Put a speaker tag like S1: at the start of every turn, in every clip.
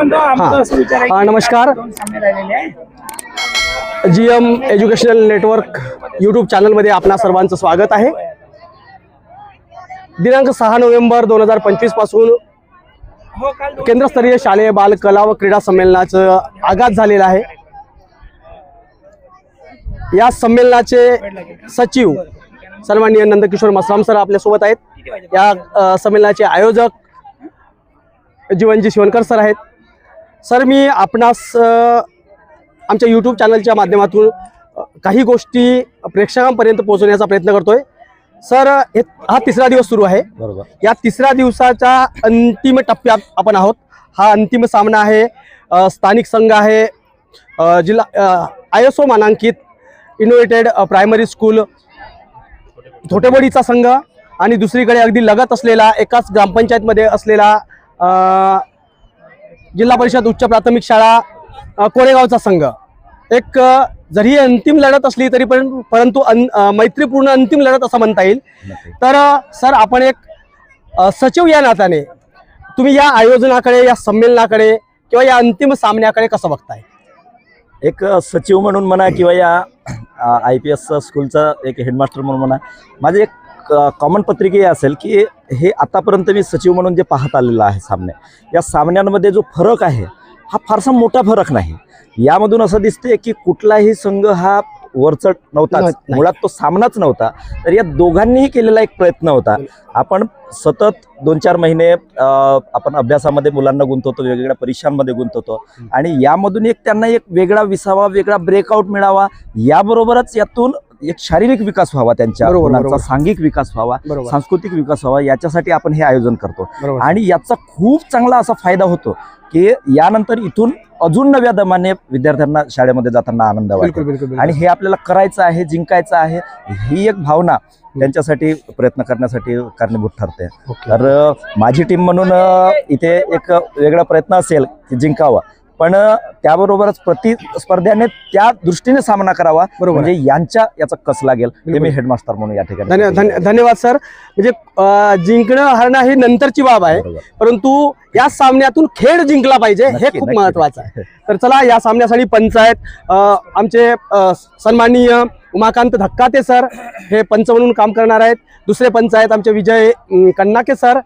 S1: हा, नमस्कार. G M educational network YouTube चॅनलमध्ये आपणा सर्वांचं स्वागत आहे. दिनांक सहा नोव्हेंबर दोन हजार पंचवीसपासून केंद्रस्तरीय शालेय बाल कला व क्रीडा संमेलनाचं आगाज झालेलं आहे. या संमेलनाचे सचिव सन्माननीय नंदकिशोर मसराम सर आपल्यासोबत आहेत. या संमेलनाचे आयोजक जीवनजी शिवणकर सर आहेत. सर मी आपणास आमच्या यूट्यूब चॅनलच्या माध्यमातून काही गोष्टी प्रेक्षकांपर्यंत पोहोचवण्याचा प्रयत्न करतोय. सर हे हा तिसरा दिवस सुरू आहे.
S2: बरोबर.
S1: या तिसऱ्या दिवसाच्या अंतिम टप्प्यात आपण आहोत. हा अंतिम सामना आहे. स्थानिक संघ आहे. जिल्हा आय एस ओ मानांकित इनोव्हेटेड प्रायमरी स्कूल थोटेबोडीचा संघ आणि दुसरीकडे अगदी लगत असलेला एकाच ग्रामपंचायतमध्ये असलेला जिल्हा परिषद उच्च प्राथमिक शाळा कोरेगावचा संघ. एक जरी अंतिम लढत असली तरी पण परंतु अन मैत्रीपूर्ण अंतिम लढत असं म्हणता येईल. तर सर आपण एक सचिव या नात्याने तुम्ही या आयोजनाकडे या संमेलनाकडे किंवा या अंतिम सामन्याकडे कसं बघताय?
S2: एक सचिव म्हणून म्हणा किंवा या आय पी एस स्कूलचा एक हेडमास्टर म्हणून म्हणा माझे एक कॉमन पत्रिके असेल की हे आतापर्यंत मी सचिव म्हणून जे पाहत आलेलं आहे सामने या सामन्यांमध्ये जो फरक आहे हा फारसा मोठा फरक नाही. यामधून असं दिसते की कुठलाही संघ हा वरचढ नव्हता. मुळात तो सामनाच नव्हता. तर या दोघांनीही केलेला एक प्रयत्न होता. आपण सतत दोन चार महिने आपण अभ्यासामध्ये मुलांना गुंतवतो वेगवेगळ्या परीक्षांमध्ये गुंतवतो. आणि यामधून एक त्यांना एक वेगळा विसावा वेगळा ब्रेकआउट मिळावा याबरोबरच यातून एक शारीरिक विकास व्हावा त्यांच्या मुलांचा. सांघिक विकास व्हावा सांस्कृतिक विकास व्हावा याच्यासाठी आपण हे आयोजन करतो आणि याचा खूप चांगला असा फायदा होतो की यानंतर इथून अजून नव्या दमाने विद्यार्थ्यांना शाळेमध्ये जाताना आनंद वाटतो. आणि हे आपल्याला करायचं आहे जिंकायचं आहे ही एक भावना त्यांच्यासाठी प्रयत्न करण्यासाठी कारणीभूत ठरते. तर माझी टीम म्हणून इथे एक वेगळा प्रयत्न असेल की जिंकावा पण त्याबरोबरच प्रतिस्पर्ध्याने त्या दृष्टीने सामना करावा.
S1: बरोबर.
S2: म्हणजे यांच्या याचा कस लागेल हे. मी हेडमास्टर म्हणून या ठिकाणी
S1: धन्य धन्य धन्यवाद सर. म्हणजे जिंकणं हरणं ही नंतरची बाब आहे. परंतु या सामन्यातून खेळ जिंकला पाहिजे हे खूप महत्वाचं आहे. तर चला या सामन्यासाठी पंचायत आमचे सन्माननीय उमाकांत धक्काते सर. हे पंच म्हणून काम करणार आहेत. दुसरे पंच आहेत आमचे विजय कन्नाके सर.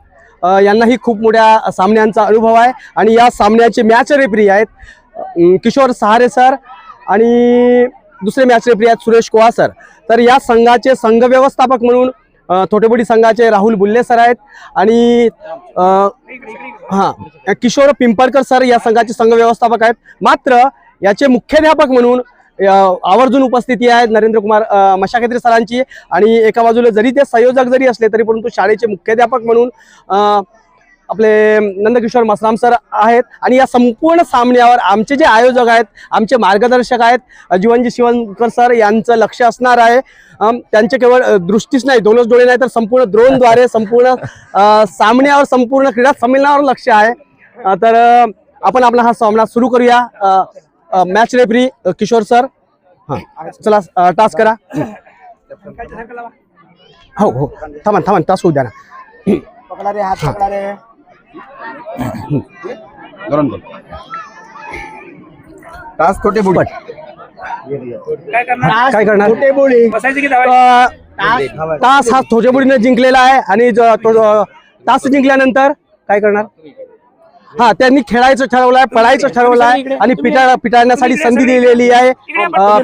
S1: यांनाही खूप मोठ्या सामन्यांचा अनुभव आहे. आणि या सामन्याचे मॅच रेफरी आहेत किशोर सहारे सर आणि दुसरे मॅच रेफरी आहेत सुरेश कोहा सर तर या संघाचे संघ व्यवस्थापक म्हणून थोटेबोडी संघाचे राहुल बुल्ले सर आहेत. आणि हां किशोर पिंपळकर सर या संघाचे संघ व्यवस्थापक आहेत. मात्र याचे मुख्याध्यापक म्हणून आवर्जून उपस्थिती आहे नरेंद्र कुमार मशाखेत्री सरांची. आणि एका बाजूला जरी ते संयोजक जरी असले तरी परंतु शाळेचे मुख्याध्यापक म्हणून आपले नंदकिशोर मसराम सर आहेत. आणि या संपूर्ण सामन्यावर आमचे जे आयोजक आहेत आमचे मार्गदर्शक आहेत जीवनजी शिवनकर सर यांचं लक्ष असणार आहे. त्यांचे केवळ दृष्टीच नाही दोनच डोळे नाही तर संपूर्ण द्रोणद्वारे संपूर्ण सामन्यावर संपूर्ण क्रीडा संमेलनावर लक्ष आहे. तर आपण आपला हा सामना सुरू करूया. Match referee Kishor sir. हां चला अ, टास्क करा. हो हो. थांबा थांबा टास्क होऊ द्या ना.
S3: पकडा रे हात पकडा रे टास खोटे बुडी.
S1: बट काय करणार? अ, तास हा थोजेबुडीने जिंकलेला आहे आणि ज- तो अ, तास जिंकल्यानंतर काय करणार? हा त्यांनी खेळायचं ठरवलंय पळायचं ठरवलंय आणि पिटाळ पिटाळण्यासाठी संधी दिलेली आहे.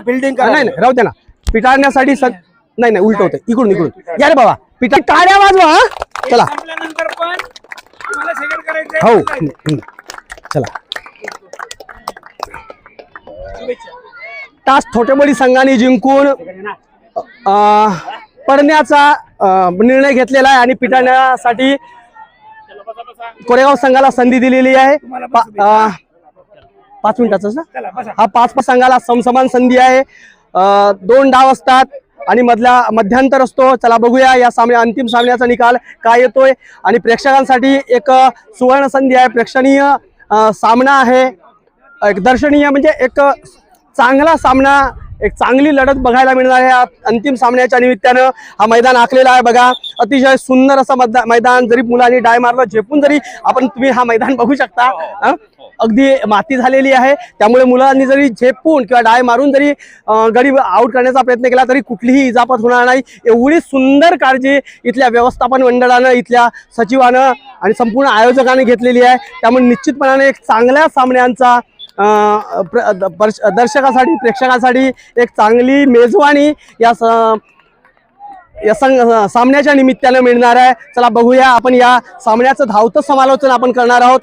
S3: बिल्डिंग
S1: नाही नाही राहू दे ना. पिटाळण्यासाठी नाही नाही उलट होतं. इकडून इकडून. या रे बाबा. पिटा टाळ्या वाजवा? चला. हो. चला. तास थोटेबोडी संघाने जिंकून अ, पडण्याचा निर्णय घेतलेला आहे आणि पिटाळण्यासाठी कोरेगाव संघाला संधी दिलेली आहे. पाच मिनिटाच हा पाच पाच संघाला समसमान संधी आहे. दोन डाव असतात आणि मधला मध्यांतर असतो. चला बघूया या सामन्या अंतिम सामन्याचा निकाल काय येतोय. आणि प्रेक्षकांसाठी एक सुवर्ण संधी आहे. प्रेक्षणीय सामना आहे. एक दर्शनीय म्हणजे एक चांगला सामना एक चांगली लढत बघायला मिळणार आहे. अंतिम सामन्याच्या निमित्तानं हा मैदान आखलेला आहे. बघा अतिशय सुंदर असं मद्दा- मैदान जरी मुलांनी डाय मारलं झेपून जरी आपण तुम्ही हा मैदान बघू शकता. हं? अगदी माती झालेली आहे. त्यामुळे मुलांनी जरी झेपून किंवा डाय मारून जरी गडी आऊट करण्याचा प्रयत्न केला तरी कुठलीही इजापत होणार नाही. एवढी सुंदर काळजी इथल्या व्यवस्थापन मंडळानं इथल्या सचिवानं आणि संपूर्ण आयोजकाने घेतलेली आहे. त्यामुळे निश्चितपणाने एक चांगल्या सामन्यांचा दर्शकासाठी प्रेक्षकासाठी एक चांगली मेजवानी या स- या संघ सामन्याच्या निमित्तानं मिळणार आहे. चला बघूया आपण या सामन्याचं धावतं समालोचन आपण करणार आहोत.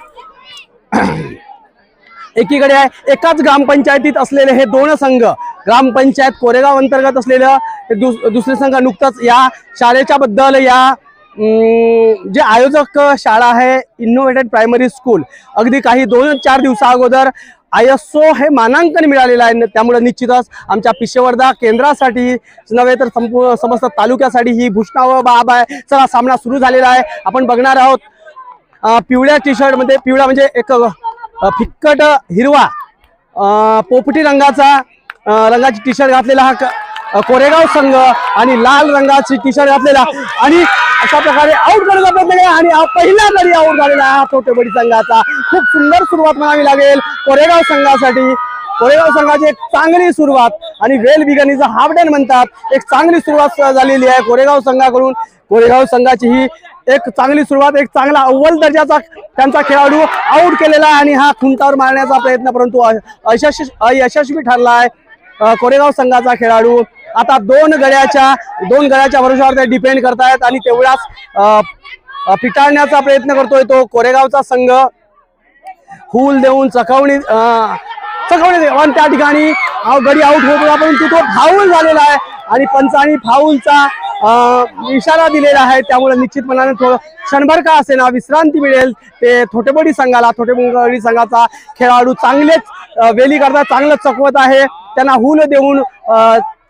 S1: एकीकडे आहे एकाच ग्रामपंचायतीत असलेले हे दोन संघ ग्रामपंचायत कोरेगाव अंतर्गत असलेलं हे दुस दुसरे संघ नुकतंच या शाळेच्या बद्दल या जे आयोजक शाळा आहे इनोव्हेटेड प्रायमरी स्कूल अगदी काही दोन चार दिवसा अगोदर आय एस ओ हे मानांकन मिळालेलं आहे. त्यामुळे निश्चितच आमच्या पिशवर्धा केंद्रासाठी नव्हे तर संपूर्ण समस्त तालुक्यासाठी ही भूषणावह बाब आहे. चला सामना सुरू झालेला आहे. आपण बघणार आहोत पिवळ्या टी शर्टमध्ये पिवळा म्हणजे एक फिक्कट हिरवा पोपटी रंगाचा रंगाची टी शर्ट घातलेला हा क- कोरेगाव संघ आणि लाल रंगाची टी शर्ट घातलेला. आणि अशा प्रकारे आउट करण्याचा प्रयत्न केला आणि हा पहिला तरी आउट झालेला आहे हा छोटेबडी संघाचा. खूप सुंदर सुरुवात म्हणावी लागेल कोरेगाव संघासाठी. कोरेगाव संघाची एक चांगली सुरुवात आणि वेल बिगनीचा हाफ डन म्हणतात. एक चांगली सुरुवात झालेली आहे कोरेगाव संघाकडून. कोरेगाव संघाची ही एक चांगली सुरुवात एक चांगला अव्वल दर्जाचा त्यांचा खेळाडू आऊट केलेला आणि हा खुंटावर मारण्याचा प्रयत्न परंतु अयशस्वी ठरला आहे कोरेगाव संघाचा खेळाडू. आता दोन गड्याच्या दोन गड्याच्या भरोशावर ते डिपेंड करतायत आणि तेवढाच पिटाळण्याचा प्रयत्न करतोय तो कोरेगावचा संघ. हुल देऊन चकवणी चकवणी दे- आणि त्या ठिकाणी गडी आउट होत होता परंतु तो फाऊल झालेला आहे आणि पंचानी फाऊलचा इशारा दिलेला आहे. त्यामुळे निश्चितपणाने थोडं क्षणभर का असे ना विश्रांती मिळेल ते थोटेबडी संघाला थोटेबडी संघाचा खेळाडू चांगलेच वेली करता चांगलं चकवत आहे. त्यांना हुल देऊन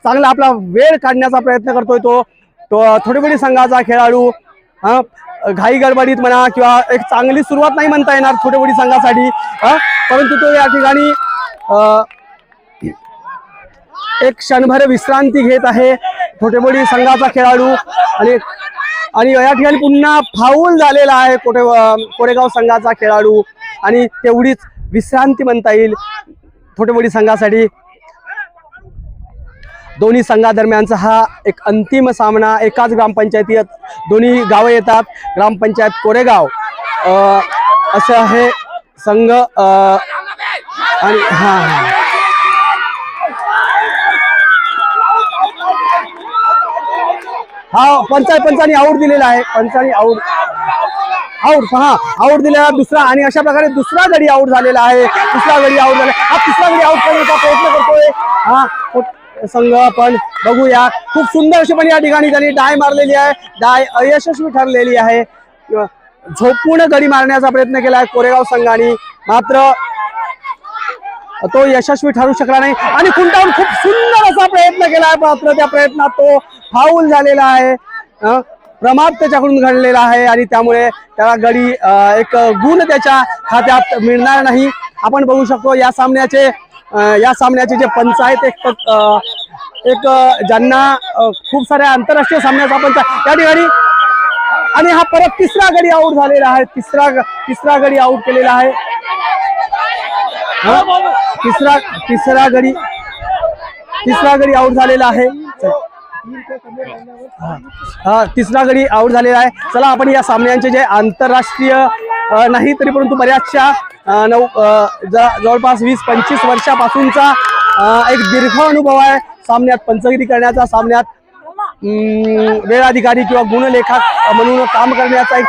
S1: चांगला आपला वेळ काढण्याचा प्रयत्न करतोय तो. तो थोडेबडी संघाचा खेळाडू हां घाई गडबडीत म्हणा किंवा एक चांगली सुरुवात नाही म्हणता येणार छोटेबडी संघासाठी परंतु तो या ठिकाणी एक क्षणभर विश्रांती घेत आहे छोटेबडी संघाचा खेळाडू. आणि आणि या ठिकाणी पुन्हा फाऊल झालेला आहे कोटे कोरेगाव संघाचा खेळाडू. आणि तेवढीच विश्रांती म्हणता येईल छोटेबडी संघासाठी. दोन्ही संघादरम्यानचा हा एक अंतिम सामना एकाच ग्रामपंचायतीत दोन्ही गावं येतात. ग्रामपंचायत कोरेगाव असं हे संघ आणि हा हा. हा पंचा पंचानी आऊट दिलेला आहे. पंचानी आऊट आऊट हा आऊट दिलेला दुसरा आणि अशा प्रकारे दुसरा गडी आऊट झालेला आहे. दुसरा गडी आऊट झाला. हा तिसरा गडी आऊट करण्याचा प्रयत्न करतोय. हा संघ आपण बघूया. खूप सुंदर अशी पण या ठिकाणी त्यांनी डाय मारलेली आहे. डाय अयशस्वी ठरलेली आहे. झोपून गडी मारण्याचा प्रयत्न केला आहे कोरेगाव संघाने. मात्र तो यशस्वी ठरू शकला नाही. आणि खुंटावून खूप सुंदर असा प्रयत्न केला आहे मात्र त्या प्रयत्नात तो फाऊल झालेला आहे. प्रमाद त्याच्याकडून घडलेला आहे. आणि त्यामुळे त्याला गडी एक गुण त्याच्या खात्यात मिळणार नाही. आपण बघू शकतो या सामन्याचे या सामन्याचे जे पंचायत एक अं, एक ज्यांना खूप साऱ्या आंतरराष्ट्रीय सामन्याचा पंच त्या ठिकाणी आणि हा परत तिसरा गडी आऊट झालेला आहे. तिसरा तिसरा गडी आऊट केलेला आहे. हा? तिसरा तिसरा गडी तिसरा गडी आऊट झालेला आहे. हा. तिसरा गडी आऊट झालेला आहे. चला आपण या सामन्यांचे जे आंतरराष्ट्रीय नाही तरी परंतु बऱ्याचशा नऊ ज- जवळपास वीस पंचवीस वर्षापासूनचा एक दीर्घ अनुभव आहे. सामन्यात पंचगिरी करण्याचा सामन्यात वेळ अधिकारी किंवा गुणलेखक म्हणून काम करण्याचा एक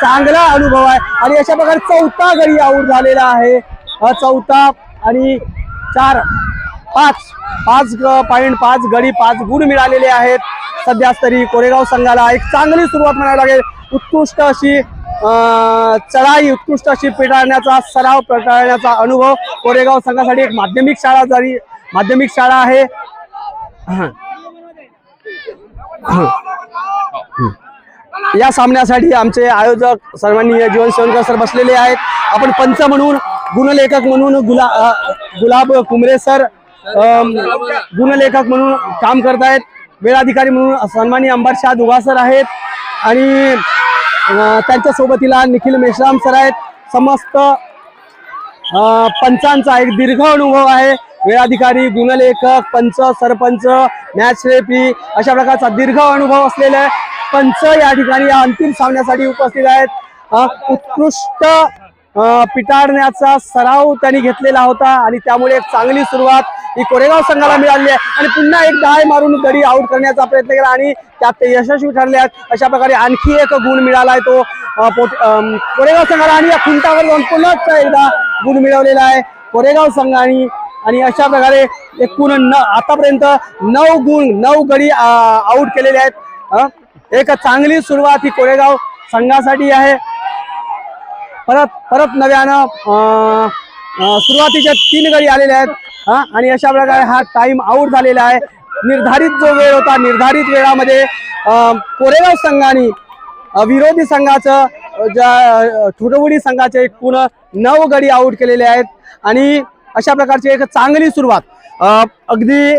S1: चांगला अनुभव आहे. आणि अशा प्रकारे चौथा गडी आऊट झालेला आहे. हा चौथा आणि चार पाच पाच पॉईंट पाच गडी पाच गुण मिळालेले आहेत. सध्या तरी कोरेगाव संघाला एक चांगली सुरुवात म्हणावी लागेल. उत्कृष्ट अशी चढाई उत्कृष्ट अशी पेटाळण्याचा सराव पेटाळण्याचा अनुभव कोरेगाव संघासाठी एक माध्यमिक शाळा झाली. माध्यमिक शाळा आहे. या सामन्यासाठी आमचे आयोजक सर्वांनी जीवन सेवनकर सर बसलेले आहेत. आपण पंच म्हणून गुणलेखक म्हणून गुला गुलाब कुमरे सर गुणलेखक म्हणून काम करतायत. वेळाधिकारी म्हणून सन्मानी अंबर शाह दुगा सर आहेत. आणि त्यांच्या सोबतीला निखिल मेश्राम सर आहेत. समस्त पंचांचा एक दीर्घ अनुभव आहे. वेळाधिकारी गुणलेखक पंच सरपंच मॅच रेफी अशा प्रकारचा दीर्घ अनुभव असलेले पंच या ठिकाणी या अंतिम सामन्यासाठी उपस्थित आहेत. उत्कृष्ट पिटाळण्याचा सराव त्यांनी घेतलेला होता आणि त्यामुळे एक चांगली सुरुवात ही कोरेगाव संघाला मिळाली आहे. आणि पुन्हा एक दहा मारून गडी आउट करण्याचा प्रयत्न केला आणि त्यात ते यशस्वी ठरले आहेत. अशा प्रकारे आणखी एक गुण मिळाला आहे तो कोरेगाव संघाला आणि या खुंटावर जाऊन पुन्हा एकदा गुण मिळवलेला आहे. कोरेगाव संघाने आणि अशा प्रकारे एकूण न आतापर्यंत नऊ गुण नऊ गडी आउट केलेले आहेत. एक चांगली सुरुवात ही कोरेगाव संघासाठी आहे. परत परत नव्यानं अं, सुरुवातीच्या तीन गडी आलेल्या आहेत. हा? आणि अशा प्रकारे हा टाइम आउट झालेला आहे. निर्धारित जो वेळ होता निर्धारित वेळामध्ये कोरेगाव संघाने विरोधी संघाचं ज्या अं, संघाचे एकूण नऊ गडी आउट केलेले आहेत. आणि अशा प्रकारची एक चांगली सुरुवात अगदी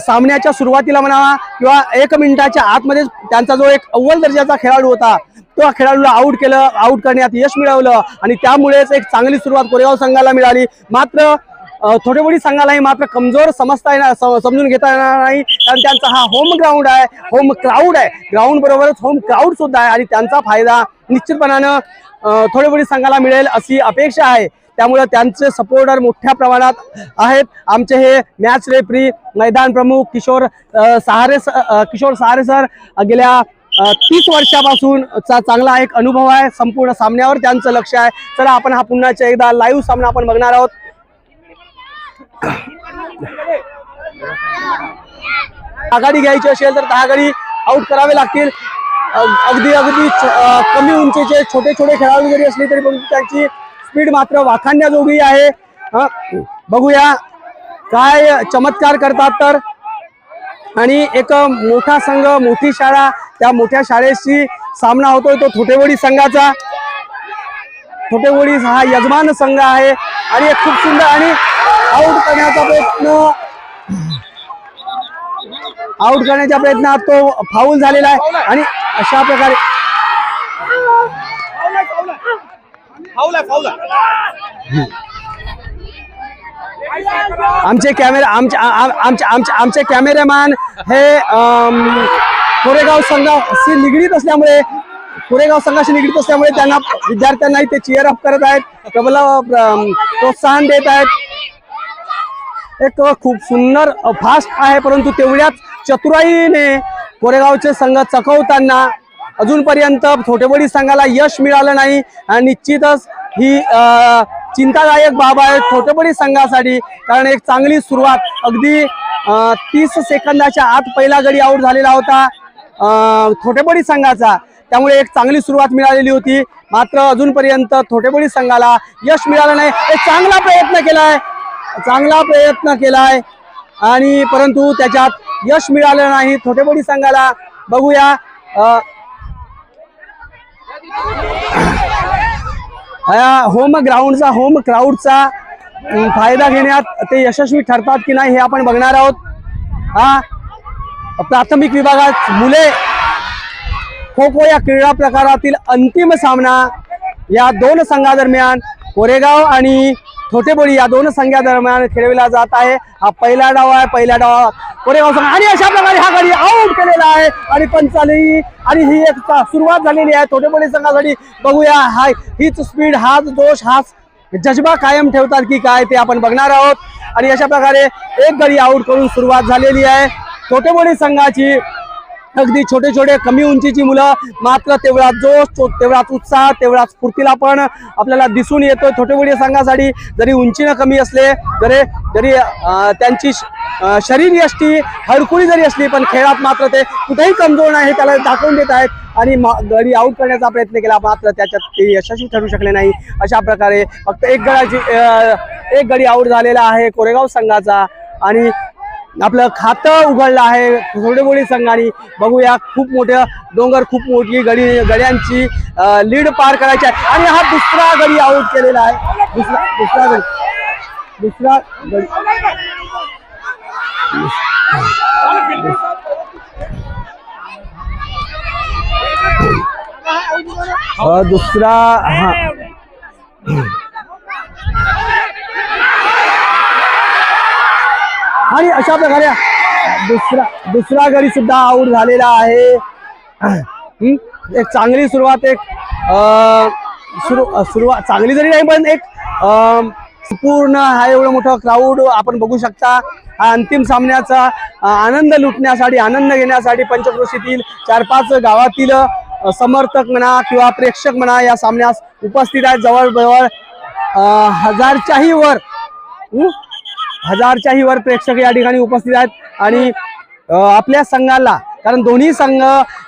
S1: सामन्याच्या सुरुवातीला म्हणावा किंवा एक मिनिटाच्या आतमध्ये त्यांचा जो एक अव्वल दर्जाचा खेळाडू होता तो खेळाडूला आउट केलं आउट करण्यात यश मिळवलं. आणि त्यामुळेच एक चांगली सुरुवात कोरेगाव संघाला मिळाली. मात्र थोडे मोठी संघालाही मात्र कमजोर समजता येणार सम- समजून घेता येणार नाही. कारण त्यांचा हा होम ग्राउंड आहे होम क्राऊड आहे. ग्राउंड बरोबरच होम क्राऊड सुद्धा आहे आणि त्यांचा फायदा निश्चितपणानं थोडे मोठी संघाला मिळेल अशी अपेक्षा आहे. त्यामुळे त्यांचे सपोर्टर मोठ्या प्रमाणात आहेत. आमचे हे मॅच रेफरी मैदान प्रमुख किशोर सहारे किशोर सहारे सर गेल्या तीस वर्षापासून चा चांगला एक अनुभव आहे. संपूर्ण सामन्यावर त्यांचं लक्ष आहे. चला आपण हा पुन्हा एकदा लाईव्ह सामना आपण बघणार आहोत. आघाडी घ्यायची असेल तर दहा गडी आउट करावे लागतील. अगदी अगदी कमी उंचीचे छोटे छोटे खेळाडू जरी असले तरी परंतु त्यांची स्पीड मात्र वाखाणण्याजोगी आहे. बघूया काय चमत्कार करतात तर. आणि एक मोठा संघ मोठी शाळा त्या मोठ्या शाळेशी सामना होतोय तो थोटेवडी संघाचा. थोटेवडी हा यजमान संघ आहे. आणि एक खूप सुंदर आणि आउट करण्याचा प्रयत्न. आउट करण्याच्या प्रयत्नात तो फाऊल झालेला आहे. आणि अशा प्रकारे आमचे कॅमेरा आमचे आमचे आमचे आमचे कॅमेरामॅन हे कोरेगाव संघाशी निगडीत असल्यामुळे कोरेगाव संघाशी निगडीत असल्यामुळे त्यांना विद्यार्थ्यांनाही ते चिअर अप करत आहेत. प्रबल प्रोत्साहन देत आहेत. एक खूप सुंदर फास्ट आहे परंतु तेवढ्याच चतुराईने कोरेगावचे संघ चकवताना अजूनपर्यंत छोटेबडी संघाला यश मिळालं नाही. आणि निश्चितच ही चिंतादायक बाब आहे छोटेबडी संघासाठी कारण एक चांगली सुरुवात अगदी तीस सेकंदाच्या आत पहिला गडी आउट झालेला होता थोटेबडी संघाचा. त्यामुळे एक चांगली सुरुवात मिळालेली होती. मात्र अजूनपर्यंत थोटेबडी संघाला यश मिळालं नाही. एक चांगला प्रयत्न केलाय. चांगला प्रयत्न केलाय. आणि परंतु त्याच्यात यश मिळालं नाही. थोटेबोडी संघाला बघूया. होम ग्राउंडचा होम क्राऊडचा फायदा घेण्यात ते यशस्वी ठरतात की नाही हे आपण बघणार आहोत. हा प्राथमिक विभागात मुले खो खो या क्रीडा प्रकारातील अंतिम सामना या दोन संघादरम्यान कोरेगाव आणि थोटेबोळी या दोन संघादरम्यान खेळविला जात आहे. हा पहिला डाव आहे पहिल्या डावात कोरेगाव संघ आणि अशा प्रकारे हा गाडी आउट केलेला आहे. आणि पंचाली आणि ही एक सुरुवात झालेली आहे. थोटेबोळी संघासाठी बघूया. हा हीच स्पीड हाच दोष हाच जज्बा कायम ठेवतात की काय ते आपण बघणार आहोत. आणि अशा प्रकारे एक गडी आउट करून सुरुवात झालेली आहे. छोटेबोळी संघाची अगदी छोटे छोटे कमी उंचीची मुलं मात्र तेवढा जोश तेवढाच उत्साह तेवढाच स्फूर्तीला पण आपल्याला दिसून येतो छोटे मोठे संघासाठी जरी उंचीनं कमी असले जरी जरी त्यांची श- शरीर यष्टी हडकुळी जरी असली पण खेळात मात्र ते कुठेही कमजोर नाही त्याला दाखवून देत आहेत. आणि मा- गडी आउट करण्याचा प्रयत्न केला मात्र त्याच्यात ते यशस्वी ठरू शकले नाही. अशा प्रकारे फक्त एक गडाची एक गडी आउट झालेला आहे कोरेगाव संघाचा. आणि आपलं खातं उघडलं आहे. थोडेबोळी संघाने. बघूया खूप मोठं डोंगर खूप मोठी गडी गड्यांची लीड पार करायची आहे. आणि हा दुसरा गडी आउट केलेला आहे. दुसरा दुसरा गडी. दुसरा गडी. दुसरा हा. आणि अशा प्रकारे दुसरा दुसरा गडी सुद्धा आऊट झालेला आहे. एक चांगली सुरुवात एक अं, सुरू सुरुवात चांगली जरी नाही पण एक पूर्ण हा एवढं मोठं क्राऊड आपण बघू शकता. हा अंतिम सामन्याचा आनंद लुटण्यासाठी आनंद घेण्यासाठी पंचक्रोशीतील चार पाच गावातील समर्थक म्हणा किंवा प्रेक्षक म्हणा या सामन्यास उपस्थित आहेत. जवळजवळ हजारच्याही वर हजारच्याही वर प्रेक्षक या ठिकाणी उपस्थित आहेत आणि आपल्या संघाला कारण दोन्ही संघ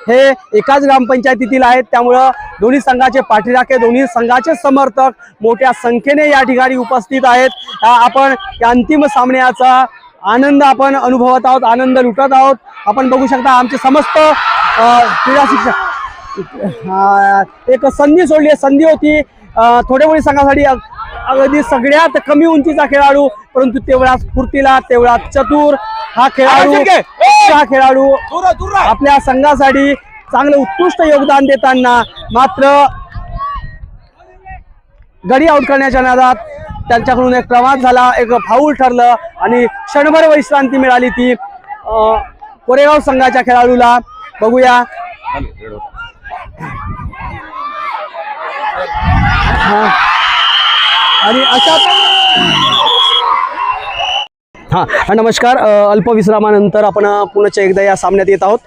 S1: हे एकाच ग्रामपंचायतीतील आहेत त्यामुळं दोन्ही संघाचे पाठीराखे दोन्ही संघाचे समर्थक मोठ्या संख्येने या ठिकाणी उपस्थित आहेत. आपण या अंतिम सामन्याचा आनंद आपण अनुभवत आहोत आनंद लुटत आहोत. आपण बघू शकता आमचे समस्त क्रीडा शिक्षक. एक संधी सोडली आहे. संधी होती. थोड्या वेळी संघासाठी अगदी सगळ्यात कमी उंचीचा खेळाडू परंतु तेवढा स्फूर्तीला तेवढा चतुर हा खेळाडू हा खेळाडू आपल्या संघासाठी चांगलं उत्कृष्ट योगदान देताना मात्र गडी आउट करण्याच्या नादात त्यांच्याकडून एक प्रमाद झाला एक फाऊल ठरलं आणि क्षणभर विश्रांती मिळाली ती अं, कोरेगाव संघाच्या खेळाडूला. बघूया. हा. आणि अशा हां नमस्कार. अल्प अल्पविश्रामानंतर आपण अ, पुन्हा एकदा या सामन्यात येत आहोत.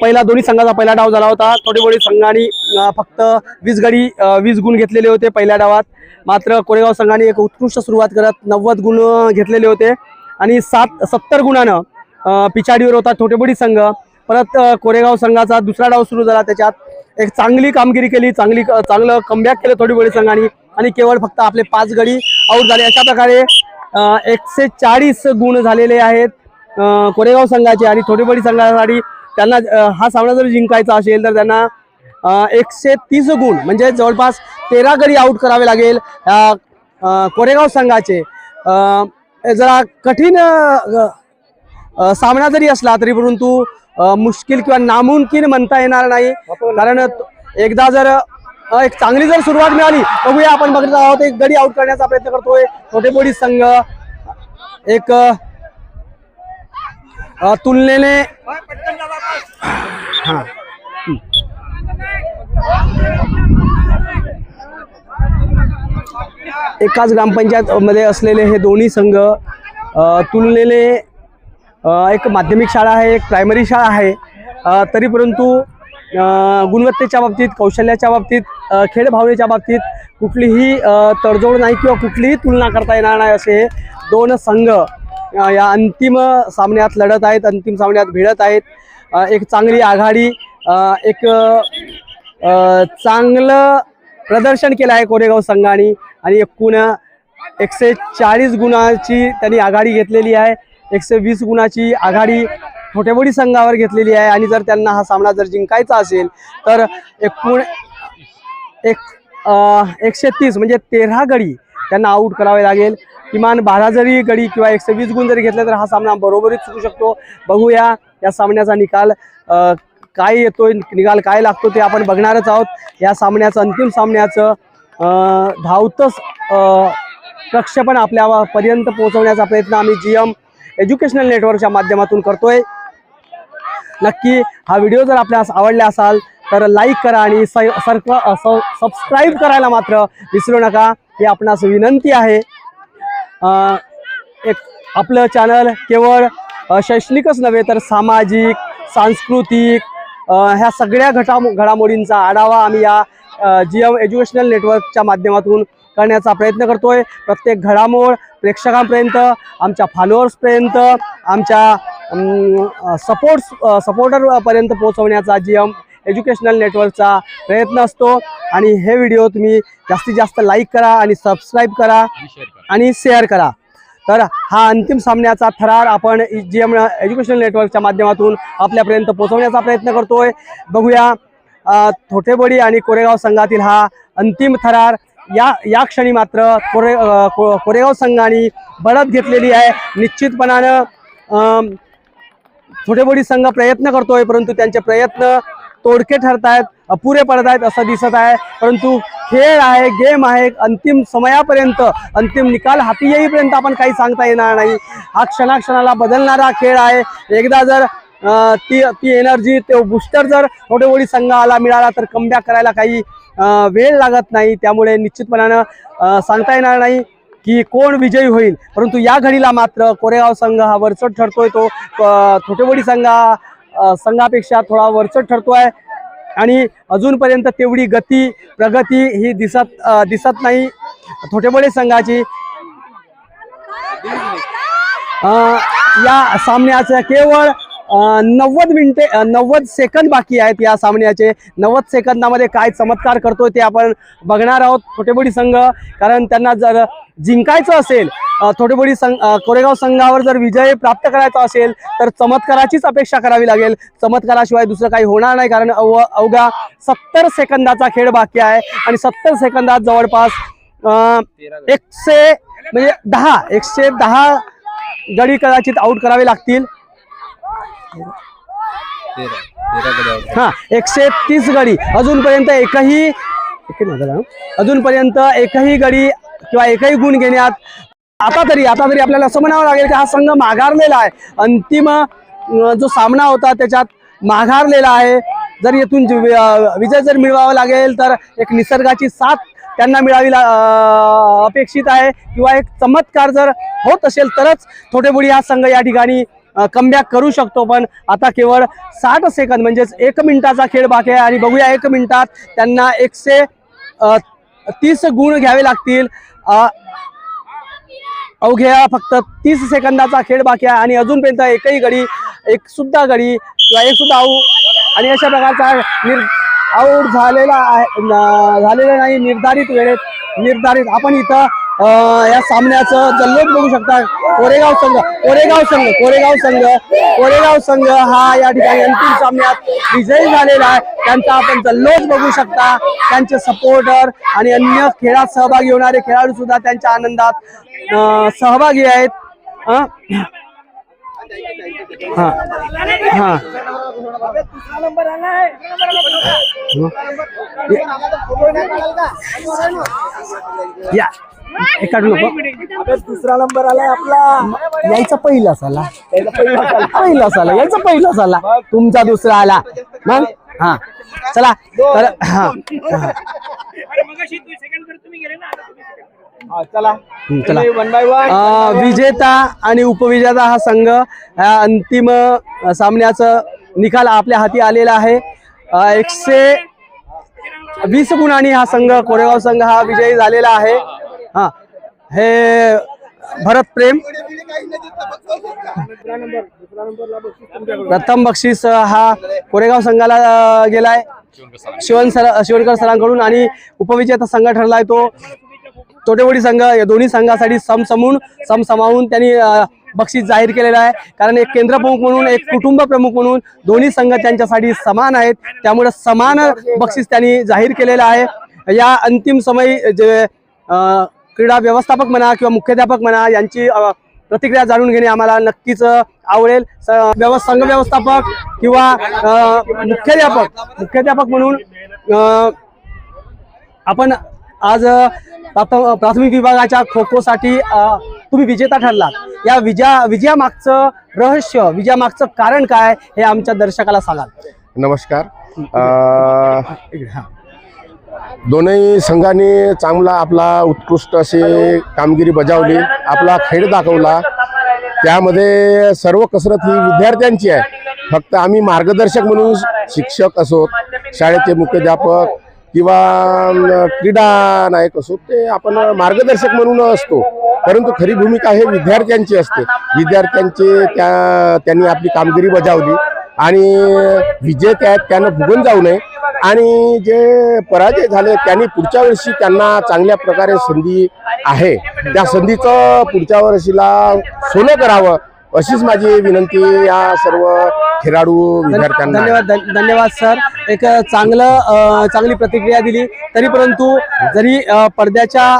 S1: पहिला दोन्ही संघाचा पहिला डाव झाला होता. थोडी बोडी संघाने फक्त वीस गडी वीस गुण घेतलेले होते पहिल्या डावात. मात्र कोरेगाव संघाने एक उत्कृष्ट सुरुवात करत नव्वद गुण घेतलेले होते. आणि सात सत्तर गुणानं पिछाडीवर होता छोटेबोडी संघ. परत कोरेगाव संघाचा दुसरा डाव सुरू झाला त्याच्यात. एक चांगली कामगिरी केली चांगली चांगलं कमबॅक केलं थोडी बोडी संघाने. आणि केवळ फक्त आपले पाच गडी आऊट झाले. अशा प्रकारे एकशे चाळीस गुण झालेले आहेत कोरेगाव संघाचे आणि थोडीबडी संघासाठी त्यांना हा सामना जर जिंकायचा असेल तर त्यांना एकशे तीस गुण म्हणजे जवळपास तेरा गडी आऊट करावे लागेल. कोरेगाव संघाचे जरा कठीण सामना जरी असला तरी परंतु मुश्किल किंवा नामुमकिन म्हणता येणार नाही. कारण एकदा जर एक चांगली जर सुरुवात मिळाली बघूया आपण बघत आहोत एक गडी आउट करण्याचा प्रयत्न करतोय. छोटेबोडी संघ एक तुलनेने हा. एकाच ग्रामपंचायत मध्ये असलेले हे दोन्ही संघ तुलनेने एक माध्यमिक शाळा आहे एक प्रायमरी शाळा आहे. तरी परंतु गुणवत्तेच्या बाबतीत कौशल्याच्या बाबतीत खेळभावनेच्या खेळ भावनेच्या बाबतीत कुठलीही तडजोड नाही किंवा कुठलीही तुलना करता येणार नाही असे दोन संघ या अंतिम सामन्यात लढत आहेत अंतिम सामन्यात भिडत आहेत. एक चांगली आघाडी एक चांगलं प्रदर्शन केलं आहे कोरेगाव संघाने. आणि एकूण एकशे चाळीस गुणाची त्यांनी आघाडी घेतलेली आहे. एकशे वीस गुणाची आघाडी छोटेबोडी संघावर घेतलेली आहे. आणि जर त्यांना हा सामना जर जिंकायचा असेल तर एकूण एक एकशे तीस म्हणजे तेरा गडी त्यांना आऊट करावे लागेल. किमान बारा जरी गडी किंवा एकशे वीस गुण जरी घेतले तर हा सामना बरोबरीच सुरू शकतो. बघूया या सामन्याचा निकाल काय येतोय निकाल काय लागतो ते आपण बघणारच आहोत. या सामन्याचं अंतिम सामन्याचं धावतच प्रक्षेपण आपल्या पर्यंत पोहोचवण्याचा प्रयत्न आम्ही जी एम एज्युकेशनल नेटवर्कच्या माध्यमातून करतोय. नक्की हा व्हिडिओ जर आपल्यास आवडला असाल तर लाईक करा आणि सबस्क्राईब करायला मात्र विसरू नका. हे आपणास विनंती आहे. एक आपलं चॅनल केवळ शैक्षणिकच नव्हे तर सामाजिक सांस्कृतिक ह्या सगळ्या घटा घडामोडींचा आढावा आम्ही या जी एम एज्युकेशनल नेटवर्कच्या माध्यमातून करण्याचा प्रयत्न करतोय. प्रत्येक घडामोड प्रेक्षकांपर्यंत आमच्या फॉलोअर्सपर्यंत आमच्या सपोर्ट्स सपोर्टरपर्यंत पोहोचवण्याचा जी एम एज्युकेशनल नेटवर्कचा प्रयत्न असतो. आणि हे व्हिडिओ तुम्ही जास्तीत जास्त लाईक करा आणि सबस्क्राईब करा आणि शेअर करा. तर हा अंतिम सामन्याचा थरार आपण जी एम एज्युकेशनल नेटवर्कच्या माध्यमातून आपल्यापर्यंत पोहोचवण्याचा प्रयत्न करतोय. बघूया थोटेबोडी आणि कोरेगाव संघातील हा अंतिम थरार या या क्षणी मात्र कोरे को- कोरेगाव संघाने बढत घेतलेली आहे. निश्चितपणानं अम, छोटेबोडी संघ प्रयत्न करतोय परंतु त्यांचे प्रयत्न तोडके ठरत आहेत अपुरे पडत आहेत असं दिसत आहे. परंतु खेळ आहे गेम आहे अंतिम समयापर्यंत अंतिम निकाल हाती येईपर्यंत आपण काही सांगता येणार नाही. हा क्षणाक्षणाला बदलणारा खेळ आहे. एकदा जर ती ती एनर्जी ते बुस्टर जर थोडेवडी संघाला मिळाला तर कमबॅक करायला काही वेळ लागत नाही त्यामुळे निश्चितपणानं सांगता येणार नाही की कोण विजयी होईल. परंतु या घडीला मात्र कोरेगाव संघ हा वरचढ ठरतोय तो थोटेवडी संघा संघापेक्षा थोडा वरचढ ठरतोय. आणि अजूनपर्यंत तेवढी गती प्रगती ही दिसत दिसत नाही. थोटेबडे संघाची या सामन्याचं केवळ नव्वद मिनिटे नव्वद सेकंद बाकी आहेत या सामन्याचे. नव्वद सेकंदामध्ये काय चमत्कार करतोय ते आपण बघणार आहोत छोटेबडी संघ. कारण त्यांना जर जिंकायचं असेल अ, संघ कोरेगाव संघावर जर विजय प्राप्त करायचा असेल तर चमत्काराचीच अपेक्षा करावी लागेल. चमत्काराशिवाय दुसरं काही होणार नाही कारण अव अवघा सत्तर सेकंदाचा खेळ बाकी आहे. आणि सत्तर सेकंदात जवळपास एकशे म्हणजे दहा एकशे दहा गडी कदाचित आउट करावे लागतील. हा एकशे तीस गडी. अजूनपर्यंत एकही एक अजूनपर्यंत एकही गडी किंवा एकही गुण घेण्यात आता तरी आता तरी आपल्याला असं म्हणावं लागेल की हा संघ माघारलेला आहे. अंतिम जो सामना होता त्याच्यात माघारलेला आहे. जर येथून विजय जर मिळवावा लागेल तर एक निसर्गाची साथ त्यांना मिळावी अपेक्षित आहे. किंवा एक चमत्कार जर होत असेल तरच थोडेबुडी हा संघ या ठिकाणी कमबॅक करू शकतो पण आता केवळ साठ सेकंद म्हणजेच एक मिनिटाचा खेळ बाकी आहे. आणि बघूया एक मिनिटात त्यांना एकशे तीस गुण घ्यावे लागतील. अवघ्या फक्त तीस सेकंदाचा खेळ बाकी आहे. आणि अजूनपर्यंत एकही गडी एक सुद्धा गडी किंवा एक सुद्धा आऊ आणि अशा प्रकारचा निर आऊट झालेला आहे झालेला नाही निर्धारित वेळेत निर्धारित. आपण इथं या सामन्याचं जल्लोष बघू शकता. कोरेगाव संघ कोरेगाव संघ कोरेगाव संघ कोरेगाव संघ हा या ठिकाणी अंतिम सामन्यात विजयी झालेला आहे. त्यांचा आपण जल्लोष बघू शकता. त्यांचे सपोर्टर आणि अन्य खेळात सहभागी होणारे खेळाडू सुद्धा त्यांच्या आनंदात सहभागी आहेत. हा. हा. या. काढू नको
S3: दुसरा नंबर आलाय आपला.
S1: यायचा पहिला साला. पहिला साला. यायचा पहिला साला. तुमचा दुसरा आला. मग? हा. चला. तर हा.
S4: अरे मग सेकंड कर तुम्ही गेले ना आता तुम्ही second करा.
S3: चला.
S1: चला.
S3: वन बाय वन
S1: अं, विजेता आणि उपविजेता हा संघ या अंतिम सामन्याचं निकाल आपल्या हाती आलेला आहे. एकशे वीस गुणांनी हा संघ कोरेगाव संघ हा विजयी झालेला आहे. हे भरत प्रेम. प्रथम बक्षीस हा कोरेगाव संघाला गेलाय. शिवन सर शिवणकर सरांकडून आणि उपविजेता संघ ठरलाय तो. तोटेवडी संघ या दोन्ही संघासाठी समसमून समसमावून त्यांनी बक्षीस जाहीर केलेलं आहे. कारण एक केंद्र प्रमुख म्हणून एक कुटुंब प्रमुख म्हणून दोन्ही संघ त्यांच्यासाठी समान आहेत. त्यामुळे समान बक्षीस त्यांनी जाहीर केलेलं आहे. या अंतिम समय जे क्रीडा व्यवस्थापक म्हणा किंवा मुख्याध्यापक म्हणा यांची प्रतिक्रिया जाणून घेणे आम्हाला नक्कीच आवडेल. संघ व्यवस्थापक किंवा मुख्याध्यापक मुख्याध्यापक म्हणून आपण आज प्राथमिक विभागाच्या खो खोसाठी अ, तुम्ही विजेता ठरलात. या विजया विजयामागचं रहस्य विजयामागचं कारण काय हे आमच्या दर्शकाला सांगाल.
S5: नमस्कार. दोनही संघांनी चांगला आपला उत्कृष्ट अशी कामगिरी बजावली आपला खेळ दाखवला. त्यामध्ये सर्व कसरत ही विद्यार्थ्यांची आहे. फक्त आम्ही मार्गदर्शक म्हणून शिक्षक असो शाळेचे मुख्याध्यापक किंवा क्रीडा नायक असो ते आपण मार्गदर्शक म्हणून असतो. परंतु खरी भूमिका हे विद्यार्थ्यांची असते. विद्यार्थ्यांची त्या त्यांनी आपली कामगिरी बजावली आणि विजेते आहेत त्यांना भुगून जाऊ नये. आणि जे पराजय झाले त्यांनी पुढच्या वर्षी त्यांना चांगल्या प्रकारे संधी आहे. त्या संधीचं पुढच्या वर्षीला सोनं करावं अशीच माझी विनंती या सर्व खेळाडू विद्यार्थ्यांना.
S1: धन्यवाद धन- धन्यवाद सर. एक चांगलं चांगली प्रतिक्रिया दिली. तरी परंतु जरी पडद्याच्या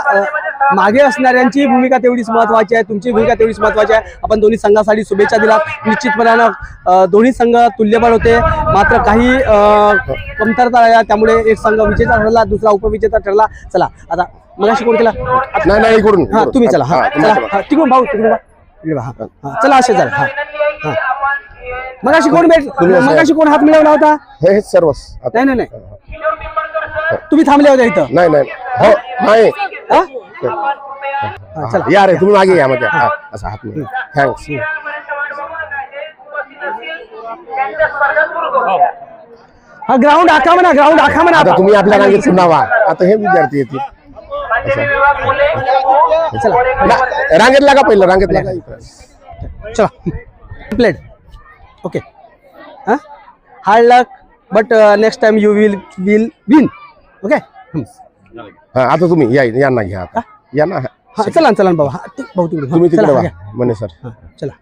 S1: मागे असणाऱ्यांची भूमिका तेवढीच महत्वाची आहे तुमची भूमिका तेवढीच महत्वाची आहे. आपण दोन्ही संघासाठी शुभेच्छा दिलात निश्चितपणानं दोन्ही संघ तुल्यबळ होते. मात्र काही कमतरता आल्या त्यामुळे एक संघ विजेता ठरला दुसरा उपविजेता ठरला. चला आता मगाशी कोण केला?
S5: नाही नाही इकडून.
S1: हा. तुम्ही चला. हा चला. तिकडून भाऊ तिकडून हा चला असे चला. हा हा. मगाशी कोण भेट मगाशी कोण हात मिळवला होता?
S5: हे आता-
S1: नाही नाही तुम्ही थांबले होते इथं.
S5: नाही नाही. हो नाही.
S1: चला.
S5: या रे तुम्ही मागे या म्हणजे हा, असं हात थँक्स
S1: हा. ग्राउंड आखा म्हणा ग्राउंड आखा म्हणा.
S5: आता तुम्ही आपल्या रांगेत पुन्हा व्हा. आता हे विद्यार्थी येतील.
S1: चला.
S5: रा- रांगेत लागा पहिलं? रांगेत लागा
S1: चला. प्लेट ओके हां? Hard luck but next time you will will win okay
S5: हा आता तुम्ही या या ना घ्या आता. या ना
S1: हा चला ना, चला ना भाऊ हा ते- भाऊ तिकडे.
S5: तुम्ही तिकडे
S1: चला घ्या.
S5: म्हणे सर.
S1: हा, चला.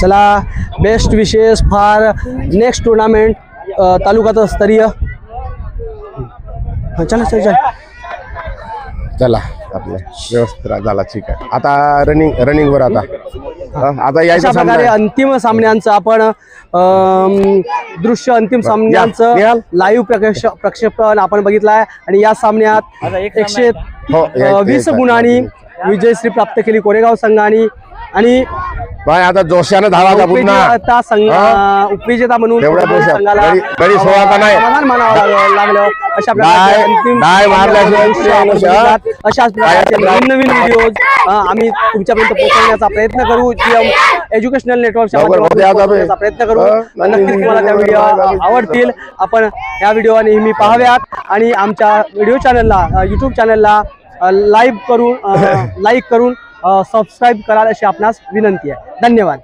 S1: चला बेस्ट विशेष फार नेक्स्ट टुर्नामेंट तालुका स्तरीय. हा, चला चला चला.
S5: चला. आपलं. व्यवस्थित झाला ठीक आहे. आता रनिंग रनिंग वर आता. आता यायचं
S1: अशा प्रकारे
S5: सामना
S1: अंतिम सामन्यांचं आपण अम, दृश्य अंतिम सामन्यांचं. लाईव्ह प्रक्षेप प्रक्षेपण आपण बघितलं आहे. आणि या सामन्यात एकशे
S5: हो,
S1: अ, वीस गुणांनी विजयश्री प्राप्त केली कोरेगाव संघाने. आणि
S5: बाय आता जोशानं धावा पुन्हा
S1: उपविजेता संघ
S5: हा.
S1: उपविजेता म्हणून
S5: तेवढ्या
S1: कोरेगाव
S5: जोशात.
S1: संघाला
S5: बरी- बरी सोळा का नाही?
S1: समाधान मानावं लागलं- लागलं. अशा प्रकारचे
S5: डाय-
S1: अंतिम
S5: डाय मारल्याशिवाय
S1: दृश्य आपण
S5: पुढे
S1: बघितलात.
S5: अनुषा.
S1: अशाच प्रकारचे
S5: डाय-
S1: नवीन नवीन व्हिडिओज आम्ही तुमच्यापर्यंत पोहोचवण्याचा प्रयत्न करू. एज्युकेशनल नेटवर्कच्या
S5: लवकर
S1: माध्यमातून
S5: मध्ये आता बे.
S1: पोहोचवण्याचा प्रयत्न करू.
S5: हा,
S1: नक्कीच
S5: नाही,
S1: तुम्हाला त्या
S5: नाही,
S1: व्हिडिओ
S5: नाही, नाही,
S1: आवडतील. आपण या व्हिडिओ नेहमी पाहाव्यात. आणि आमच्या व्हिडिओ चॅनलला युट्यूब चॅनलला लाईव्ह करून लाईक करून सबस्क्राईब कराल अशी आपणास विनंती आहे. धन्यवाद.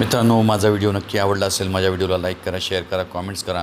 S6: मित्रांनो माझा व्हिडिओ नक्की आवडला असेल माझ्या व्हिडिओला लाईक करा शेअर करा कॉमेंट्स करा.